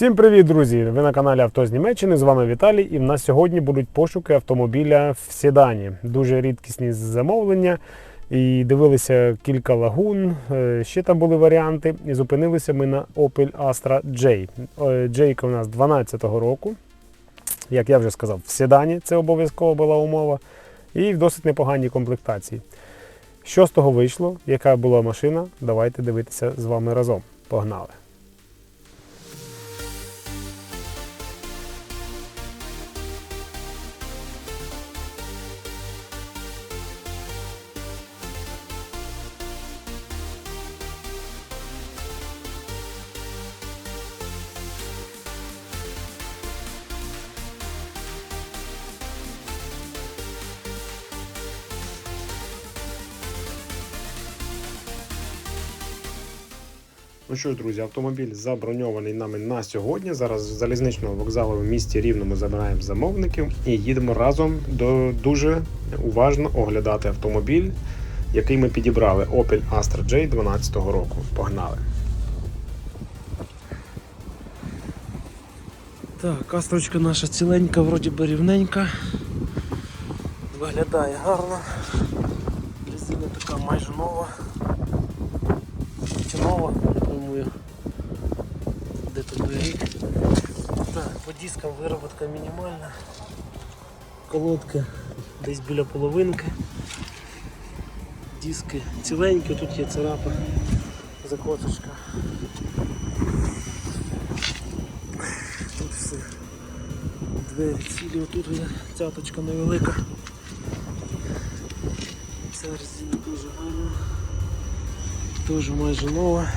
Всім привіт, друзі! Ви на каналі Авто з Німеччини. З вами Віталій. І в нас сьогодні будуть пошуки автомобіля в Седані. Дуже рідкісні замовлення. І дивилися кілька лагун. е, Ще там були варіанти. І зупинилися ми на Opel Astra J. Джейка у нас 12-го року. Як я вже сказав, в Седані це обов'язково була умова. І в досить непоганій комплектації. Що з того вийшло? Яка була машина? Давайте дивитися з вами разом. Погнали! Ну що ж, друзі, автомобіль заброньований нами на сьогодні. Зараз з залізничного вокзалу в місті Рівному забираємо замовників і їдемо разом до дуже уважно оглядати автомобіль, який ми підібрали Opel Astra J 12 року. Погнали! Так, кастрочка наша ціленька, вроді би рівненька. Виглядає гарно. Резина така майже нова. Чи нова, рік. Так, по дискам вироботка мінімальна. Колодка десь біля половинки. Диски ціленькі, тут є царапа, закоточка. Тут все. Двері цілі, отут є цяточка невелика. Ця резина дуже гарна. Теж майже нова.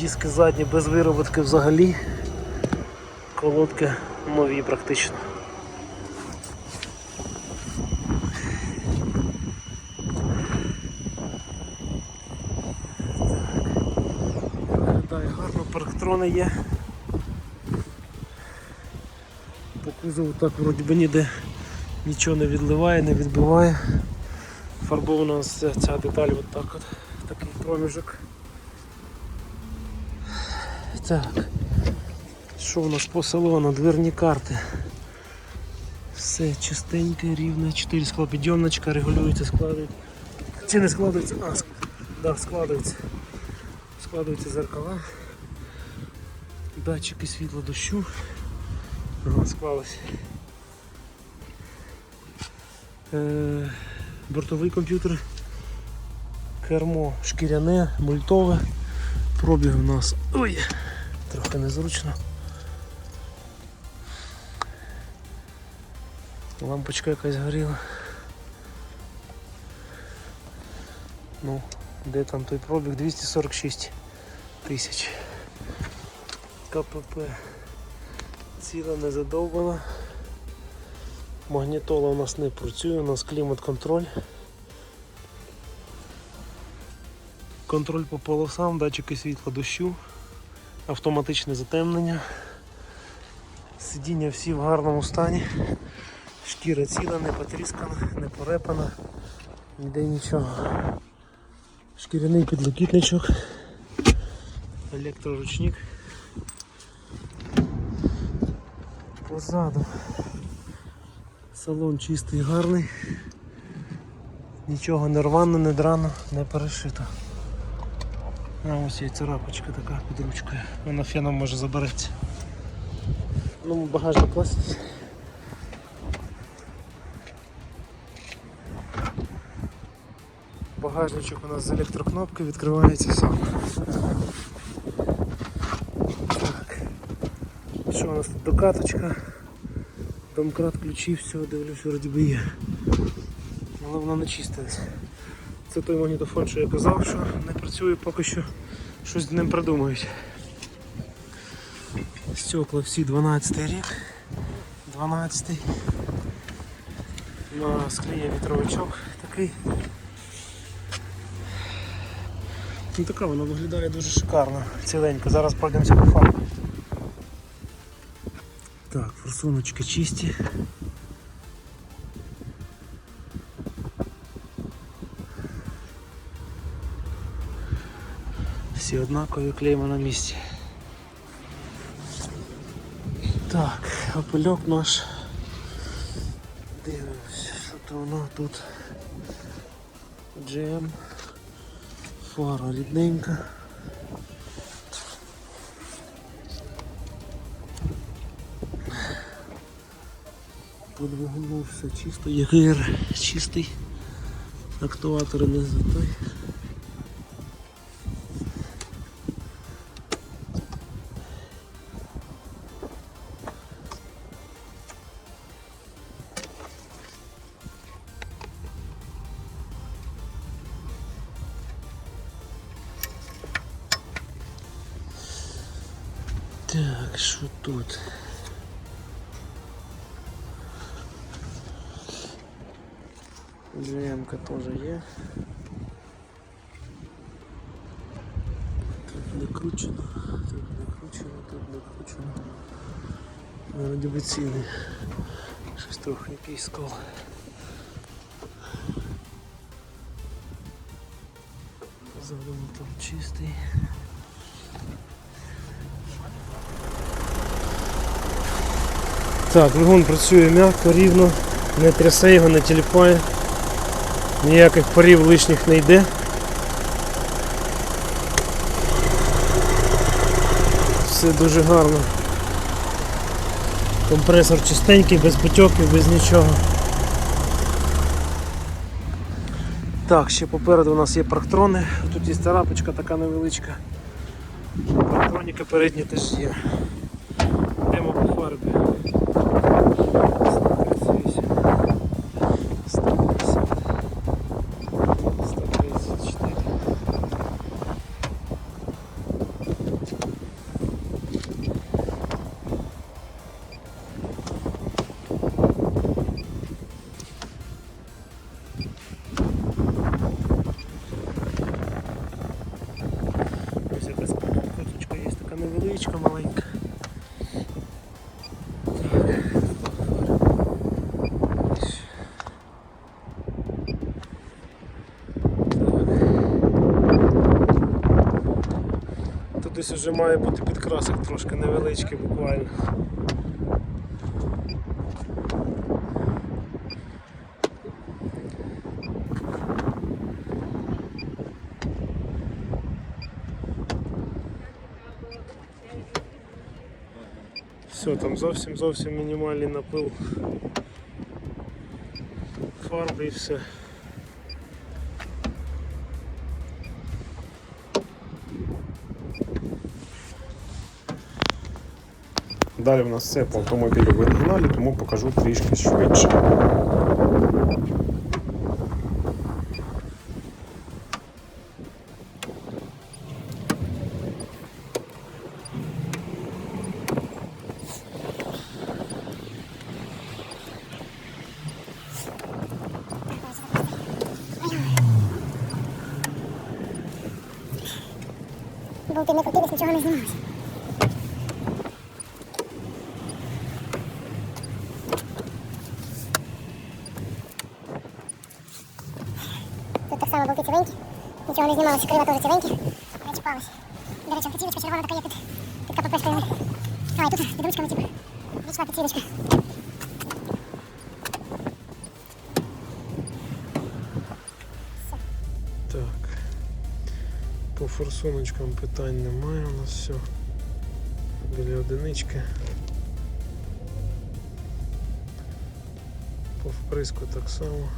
Диски задні без вироботки взагалі. Колодки нові практично. Виглядає гарно, парктрони є. По кузову так вроді би ніде нічого не відливає, не відбиває. Фарбована ця, деталь от так от, такий проміжок. Так. Що у нас по салону? Дверні карти. Все чистеньке, рівне, 4 склопідйомничка, регулюється, складують. Чи не складується? А, да, складується. Складуються зеркала. Датчики світла дощу. Ага, склалось. Е, бортовий комп'ютер. Кермо шкіряне, мультове. Пробіг у нас. Ой, трохи незручно. Лампочка якась горіла. Ну, де там той пробіг? 246 тисяч. КПП ціла не задовбана. Магнітола у нас не працює, у нас клімат-контроль. Контроль по полосам, датчики світла дощу, автоматичне затемнення. Сидіння всі в гарному стані. Шкіра ціла, не потріскана, не порепана, ніде нічого. Шкіряний підлокітничок, електроручник. Позаду. Салон чистий, гарний. Нічого не рвано, не драно, не перешито. А ось є царапочка така під ручкою. Вона феном може забереться. Ну, багажник класний. Багажничок у нас з електрокнопки відкривається сам. Так. Що у нас тут докаточка? Домкрат ключі, все, дивлюсь, вроді би є. Але вона не чистилась. Це той магнітофон, що я казав, що не працює поки що щось з ним придумають. Стекла всі 12 рік. 12 На склі є вітровичок такий. Ну така вона виглядає дуже шикарно, ціленько. Зараз пройдемося по фарбу. Так, форсуночки чисті. Всі однакові клейма на місці. Так, апельок наш. Дивимося, що то воно тут. Джем. Фара рідненька. По двигуну все чисто, ЄГР чистий, актуатор не затой. Так, що тут? GM-ка теж є. Тут не кручено, тут не кручено, тут не кручено. Вроді би ціни. Щось трохи якийсь скол. Задом там чистий. Так, двигун працює м'яко, рівно, не трясе його, не тіліпає, ніяких парів лишніх не йде. Все дуже гарно. Компресор чистенький, без потьоків, без нічого. Так, ще попереду у нас є парктрони. Тут є царапочка така невеличка. Парктроніка передня теж є. Невеличка, маленька. Тут десь вже має бути підкрасок трошки невеличкий буквально. Все, там зовсім зовсім мінімальний напил фарби і все. Далі в нас все по автомобілю в оригіналі, тому покажу трішки швидше. Болти не крутились, нічого не знімалося. Тут так само болти ціленькі, нічого не знімалося, крила теж ціленькі, не чіпалися. До речі, підсілочка червона така є тут. Тут КПП стоїть. А, тут під типу. Вічна підсілочка. Форсуночкам питань немає у нас все. Біля одинички. По вприску так само.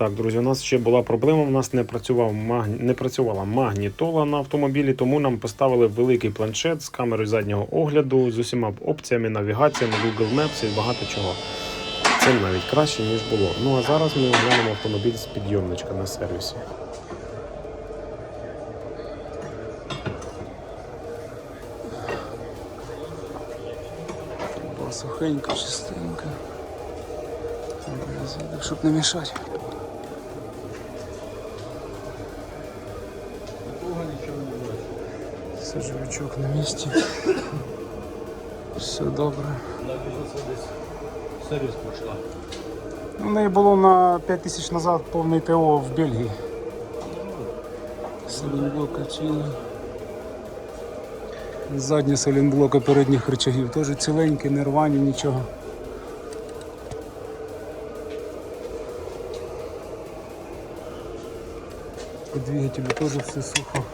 Так, друзі, у нас ще була проблема. У нас не працював не працювала магнітола на автомобілі, тому нам поставили великий планшет з камерою заднього огляду, з усіма опціями, навігаціями, Google Maps і багато чого. Це навіть краще, ніж було. Ну а зараз ми оглянемо автомобіль з підйомничка на сервісі. Сухенька, чистенька. Щоб не мішати. Сажовичок на місці. Все добре. Сервіс пройшла. У неї було на 5 тисяч назад повний ТО в Бельгії. Салінблока цілий. Задні салінблоки передніх рычагів теж ціленькі, не рвані, нічого. По двигателю теж все сухо.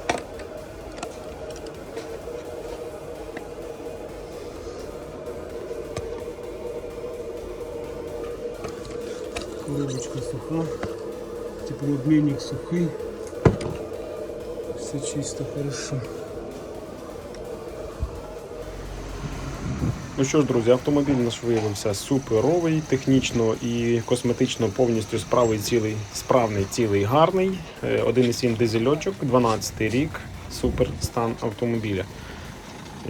Коробочка суха. Теплообмінник сухий. Все чисто, хорошо. Ну що ж, друзі, автомобіль наш виявився суперовий, технічно і косметично повністю справий цілий, справний, цілий, гарний. Е, 1,7 дизельочок, 12 рік, супер стан автомобіля.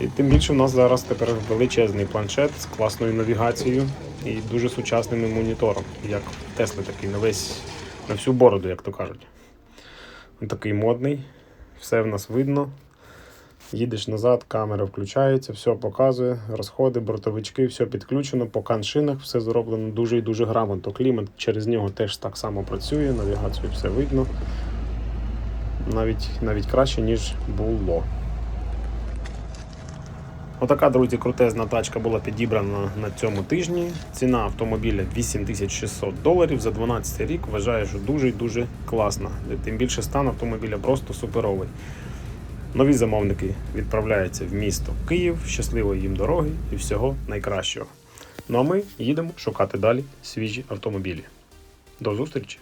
І тим більше в нас зараз тепер величезний планшет з класною навігацією і дуже сучасним монітором, як в Тесли такий на весь на всю бороду, як то кажуть. Він такий модний, все в нас видно. Їдеш назад, камера включається, все показує, розходи, бортовички, все підключено, по каншинах все зроблено дуже і дуже грамотно. Клімат через нього теж так само працює, навігацію все видно. Навіть, навіть краще, ніж було. Отака, друзі, крутезна тачка була підібрана на цьому тижні. Ціна автомобіля 8600 доларів за 12 рік. Вважаю, що дуже і дуже класна. Тим більше стан автомобіля просто суперовий. Нові замовники відправляються в місто Київ. Щасливої їм дороги і всього найкращого. Ну а ми їдемо шукати далі свіжі автомобілі. До зустрічі!